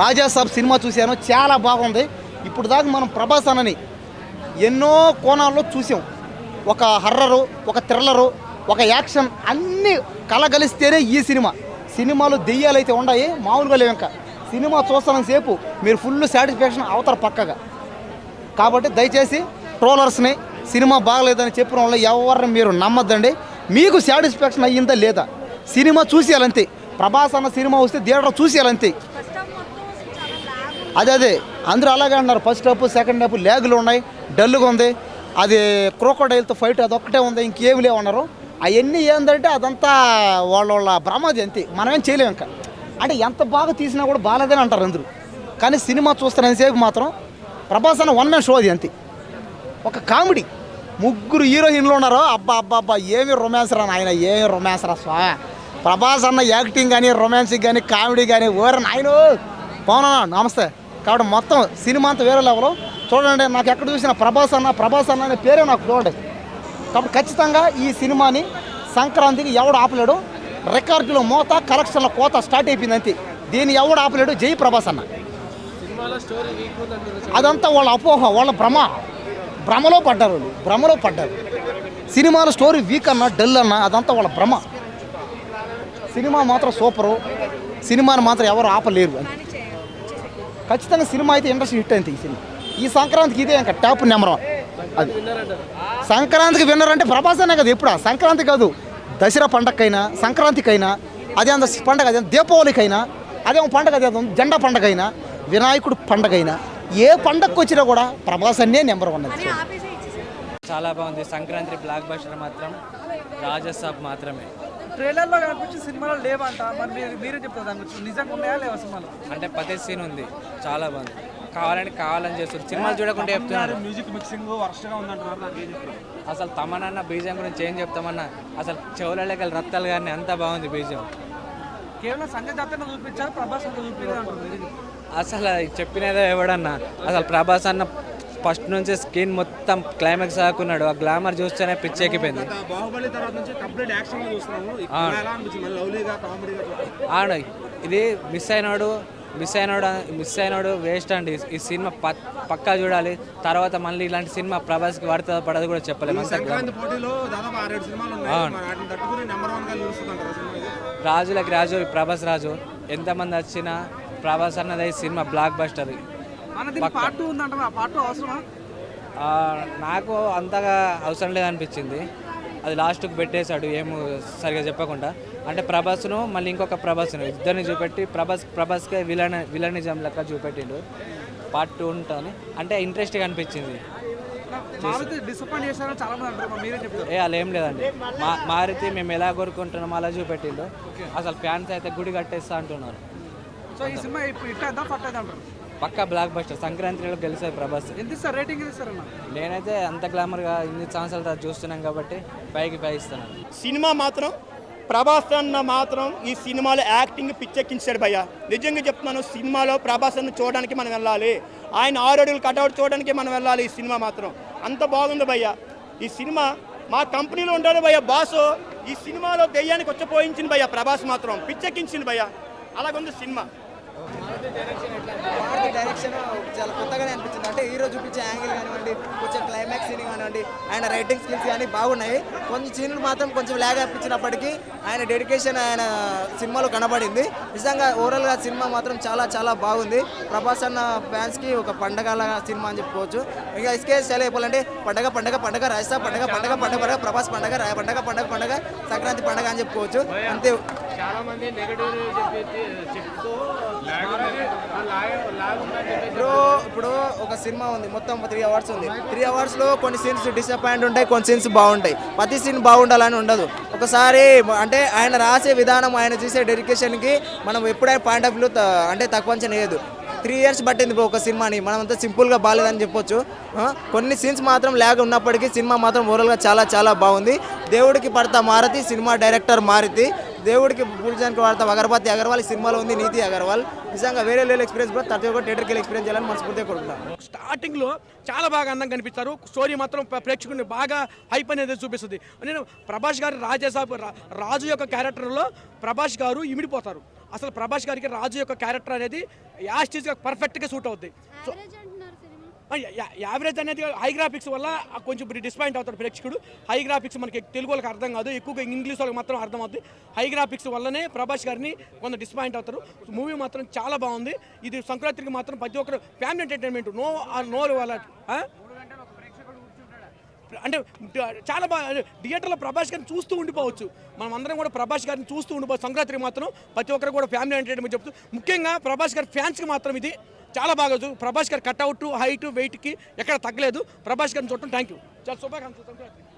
Raja Saab cinema చూశాను చాలా బాగుంది. ఇప్పుడు దాకా మనం ప్రభాస్ అన్నని ఎన్నో కోణాల్లో చూసాం ఒక హర్రరు ఒక థ్రిల్లరు ఒక యాక్షన్ అన్నీ కలగలిస్తేనే ఈ సినిమా. సినిమాలు దెయ్యాలు అయితే ఉన్నాయి మామూలుగా లేవు ఇంకా. సినిమా చూస్తున్న సేపు మీరు ఫుల్ సాటిస్ఫాక్షన్ అవుతారు పక్కగా. కాబట్టి దయచేసి ట్రోలర్స్ని సినిమా బాగలేదని చెప్పిన వాళ్ళు ఎవరిని మీరు నమ్మద్దండి. మీకు సాటిస్ఫాక్షన్ అయ్యిందా లేదా? సినిమా చూసేయాలంతే. ప్రభాస్ అన్న సినిమా వస్తే థియేటర్ చూసేయాలంతే. అదే అదే. అందరూ అలాగే అన్నారు. ఫస్ట్ హాఫ్ సెకండ్ హాఫ్ ల్యాగులు ఉన్నాయి. డల్గా ఉంది. అది క్రోకోడైల్తో ఫైట్ అదొక్కటే ఉంది. ఇంకేమి లేవన్నారు అవన్నీ ఏంటంటే అదంతా వాళ్ళ వాళ్ళ భ్రమది అంతే. మనమేం చేయలేము ఇంకా. అంటే ఎంత బాగా తీసినా కూడా బాగాలేదని అంటారు అందరూ. కానీ సినిమా చూస్తున్నంతసేపు మాత్రం ప్రభాస్ అన్న వన్ మ్యాన్ షో అది అంతే. ఒక కామెడీ. ముగ్గురు హీరోయిన్లు ఉన్నారు. అబ్బా అబ్బా అబ్బా ఏమి రొమాన్స్ రా నాయన ఏమి రొమాన్స్ రా స్వా. ప్రభాస్ అన్న యాక్టింగ్ కానీ రొమాన్సింగ్ కానీ కామెడీ కానీ ఓరే నాయన. పవన్ నమస్తే. కాబట్టి మొత్తం సినిమా అంతా వేరే లెవెల్. చూడండి నాకు ఎక్కడ చూసిన ప్రభాస్ అన్న ప్రభాస్ అన్న అనే పేరే నాకు చూడండి. కాబట్టి ఖచ్చితంగా ఈ సినిమాని సంక్రాంతికి ఎవడు ఆపలేడు? రికార్డులో మోత కలెక్షన్ల కోత స్టార్ట్ అయిపోయింది అంతే. దీన్ని ఎవడు ఆపలేడు? జై ప్రభాస్ అన్న. అదంతా వాళ్ళ అపోహ వాళ్ళ భ్రమ. భ్రమలో పడ్డారు వాళ్ళు. భ్రమలో పడ్డారు. సినిమాలో స్టోరీ వీక్ అన్న డల్ అన్న అదంతా వాళ్ళ భ్రమ. సినిమా మాత్రం సూపరు. సినిమాని మాత్రం ఎవరు ఆపలేరు అని ఖచ్చితంగా సినిమా అయితే ఇండస్ట్రీ హిట్ అయింది ఈ సినిమా. ఈ సంక్రాంతికి ఇదే ఇంకా టాప్ నెంబర్ వన్. అది. సంక్రాంతికి విన్నర్ అంటే ప్రభాస్ అనే కదా ఎప్పుడు? సంక్రాంతి కాదు. దసరా పండగకైనా సంక్రాంతికైనా అదే అంత పండగ అదే దీపావళికైనా అదే పండగ అదే జెండా పండగైనా వినాయకుడు పండగైనా ఏ పండగకు వచ్చినా కూడా ప్రభాస్ అన్నే నెంబర్ వన్ చాలా బాగుంది. సంక్రాంతి బ్లాక్ బస్టర్ మాత్రం రాజసాబ్ మాత్రమే. ట్రైలర్లో కనిపించిన సినిమాలో లేవంట. మరి మీరు మీరే చెప్తారు దాని గురించి. నిజంగా ఉన్నాయా లేవా సినిమాలో? అంటే పదే సీన్ ఉంది. చాలా బాగుంది. కావాలని కావాలని చేస్తారు. సినిమాలు చూడకుండా చెప్తున్నారు. మ్యూజిక్ మిక్సింగ్ వర్షగా ఉందంటున్నారు దానికి ఏం చెప్తారు అసలు తమనన్న బీజం గురించి ఏం చెప్తామన్నా? అసలు చెవులకి రక్తాలు కానీ అంత బాగుంది బీజం. కేవలం సంజయ్ దత్తను చూపించారు ప్రభాస్ అంతా చెప్తారు. అసలు చెప్పినదే ఎవడన్నా? అసలు ప్రభాస్ అన్న ఫస్ట్ నుంచి స్కిన్ మొత్తం క్లైమాక్స్ ఆకున్నాడు ఆ గ్లామర్ చూస్తేనే లవ్లీగా కామెడీగా ఆడ ఇది మిస్ అయినాడు మిస్ అయినాడు మిస్ అయినాడు వేస్ట్ అండి. ఈ సినిమా పక్కా చూడాలి. తర్వాత మళ్ళీ ఇలాంటి సినిమా ప్రభాస్కి పడుతుందో పడదు కూడా చెప్పలేము. రాజులకి రాజు ప్రభాస్ రాజు. ఎంతమంది వచ్చినా ప్రభాస్ అన్నది ఈ సినిమా బ్లాక్ బస్టర్ నాకు అంతగా అవసరం లేదనిపించింది. అది లాస్ట్కి పెట్టేశాడు ఏం సరిగా చెప్పకుండా. అంటే ప్రభాస్ను మళ్ళీ ఇంకొక ప్రభాస్ను. ఇద్దరిని చూపెట్టి ప్రభాస్ ప్రభాస్కే విలన్ విలనిజం లెక్క చూపెట్టిండు. పార్ట్ టూ ఉంటుంది అంటే ఇంట్రెస్ట్గా అనిపించింది. ఏ అలా ఏం లేదండి. మా మారుతి మేము ఎలా కోరుకుంటున్నాం అలా చూపెట్టిండు. అసలు ఫ్యాన్స్ అయితే గుడి కట్టేస్తా అంటున్నారు. సో ఈ సినిమా ఇప్పుడు ఇట్ అవుతా ఫట్ అవుతా అంటారు పక్కా బ్లాక్ బస్టర్ సంక్రాంతిలో గెలిచారు ప్రభాస్. ఎంత ఇస్తారు? రేటింగ్ ఎంత ఇస్తారన్న నేనైతే అంత గ్లామర్గా ఇన్ని సంవత్సరాల తర్వాత చూస్తున్నాం కాబట్టి పైకి పై ఇస్తున్నాను. సినిమా మాత్రం ప్రభాస్ అన్న మాత్రం ఈ సినిమాలో యాక్టింగ్ పిచ్చెక్కించాడు భయ్య. నిజంగా చెప్తున్నాను సినిమాలో ప్రభాస్ అన్న చూడడానికి మనం వెళ్ళాలి. ఆయన ఆరు అడుగులు కటౌట్ చూడడానికి మనం వెళ్ళాలి ఈ సినిమా మాత్రం. అంత బాగుంది భయ్య. ఈ సినిమా మా కంపెనీలో ఉంటాడు భయ్య బాసు ఈ సినిమాలో దెయ్యానికి వచ్చిపోయించింది భయ్య ప్రభాస్ మాత్రం. పిచ్చెక్కించింది భయ్య. అలాగుంది సినిమా. మారుతి డైరెక్షన్ చాలా కొత్తగానే అనిపించింది. అంటే హీరో చూపించే యాంగిల్ కానివ్వండి కొంచెం క్లైమాక్స్ సీన్ కానివ్వండి ఆయన రైటింగ్ స్కిల్స్ కానీ బాగున్నాయి. కొన్ని సీన్లు మాత్రం కొంచెం లాగ్ అనిపించినప్పటికీ ఆయన డెడికేషన్ ఆయన సినిమాలో కనబడింది. నిజంగా ఓవరాల్గా సినిమా మాత్రం చాలా చాలా బాగుంది. ప్రభాస్ అన్న ఫ్యాన్స్కి ఒక పండగల సినిమా అని చెప్పుకోవచ్చు. ఇంకా ఇసుకే సెలవు అయిపోవాలంటే పండగ పండగ పండగ రాజస్థాన్ పండగ పండగ పండగ పండగ ప్రభాస్ పండగ పండగ పండగ పండగ సంక్రాంతి పండగ అని చెప్పుకోవచ్చు. అంతే. బ్రో ఇప్పుడు ఒక సినిమా ఉంది. మొత్తం త్రీ అవర్స్ ఉంది. త్రీ అవర్స్లో కొన్ని సీన్స్ డిసప్పాయింట్ ఉంటాయి కొన్ని సీన్స్ బాగుంటాయి. ప్రతి సీన్ బాగుండాలని ఉండదు. ఒకసారి అంటే ఆయన రాసే విధానం ఆయన చేసే డెడికేషన్కి మనం ఎప్పుడైనా పాయింట్ ఆఫ్ వ్యూ అంటే తక్కువ అంచనా త్రీ ఇయర్స్ పట్టింది బ్రో ఒక సినిమాని. మనం అంతా సింపుల్గా బాగాలేదని చెప్పొచ్చు. కొన్ని సీన్స్ మాత్రం ల్యాగ్ ఉన్నప్పటికీ సినిమా మాత్రం ఓవరాల్గా చాలా చాలా బాగుంది. దేవుడికి పడతా మారుతి సినిమా డైరెక్టర్ మారుతి. దేవుడికి పూజానికి వాడతా. అగరబత్తి అగర్వాల్ ఈ సినిమాలో ఉంది నీతి అగర్వాల్. నిజంగా వేరే లేని ఎక్స్పీరియన్స్ బ్రో ప్రతి ఒక్క థియేటర్కి వెళ్ళి ఎక్స్పీరియన్స్ చేయాలని మనస్ఫూర్తిగా కోరుకుంటున్నాను స్టార్టింగ్లో చాలా బాగా అందంగా కనిపిస్తారు. స్టోరీ మాత్రం ప్ర- ప్రేక్షకుడిని బాగా హైప్ అనేది చూపిస్తుంది. నేను ప్రభాస్ గారు రాజాసాబ్ రా- రాజు యొక్క క్యారెక్టర్లో ప్రభాస్ గారు ఇమిడిపోతారు. అసలు ప్రభాస్ గారికి రాజు యొక్క క్యారెక్టర్ అనేది యాస్టీస్గా పర్ఫెక్ట్గా సూట్ అవుద్ది. సో యావరేజ్ అనేది హై గ్రాఫిక్స్ వల్ల కొంచెం డిస్పాయింట్ అవుతాడు ప్రేక్షకుడు. హై గ్రాఫిక్స్ మనకి తెలుగు వాళ్ళకి అర్థం కాదు ఎక్కువగా ఇంగ్లీష్ వాళ్ళకి మాత్రం అర్థం అవుతుంది హై గ్రాఫిక్స్ వల్లనే ప్రభాస్ గారిని కొంత డిస్పాయింట్ అవుతారు. మూవీ మాత్రం చాలా బాగుంది. ఇది సంక్రాంతికి మాత్రం ప్రతి ఒక్కరు ఫ్యామిలీ ఎంటర్టైన్మెంట్ నో నో వాళ్ళ అంటే చాలా బాగా థియేటర్లో ప్రభాస్ గారిని చూస్తూ ఉండిపోవచ్చు. మనం అందరం కూడా ప్రభాస్ గారిని చూస్తూ ఉండిపోవచ్చు. సంక్రాంతికి మాత్రం ప్రతి ఒక్కరు కూడా ఫ్యామిలీ ఎంటర్టైన్మెంట్ చెప్తూ ముఖ్యంగా ప్రభాస్ గారి ఫ్యాన్స్కి మాత్రం ఇది చాలా బాగా ప్రభాస్ గారి కట్అవుట్ హైట్ వెయిట్కి ఎక్కడ తగ్గలేదు. ప్రభాస్ గారిని చూడటం థ్యాంక్ యూ చాలా శుభాకాంక్షలు సంక్రాంతి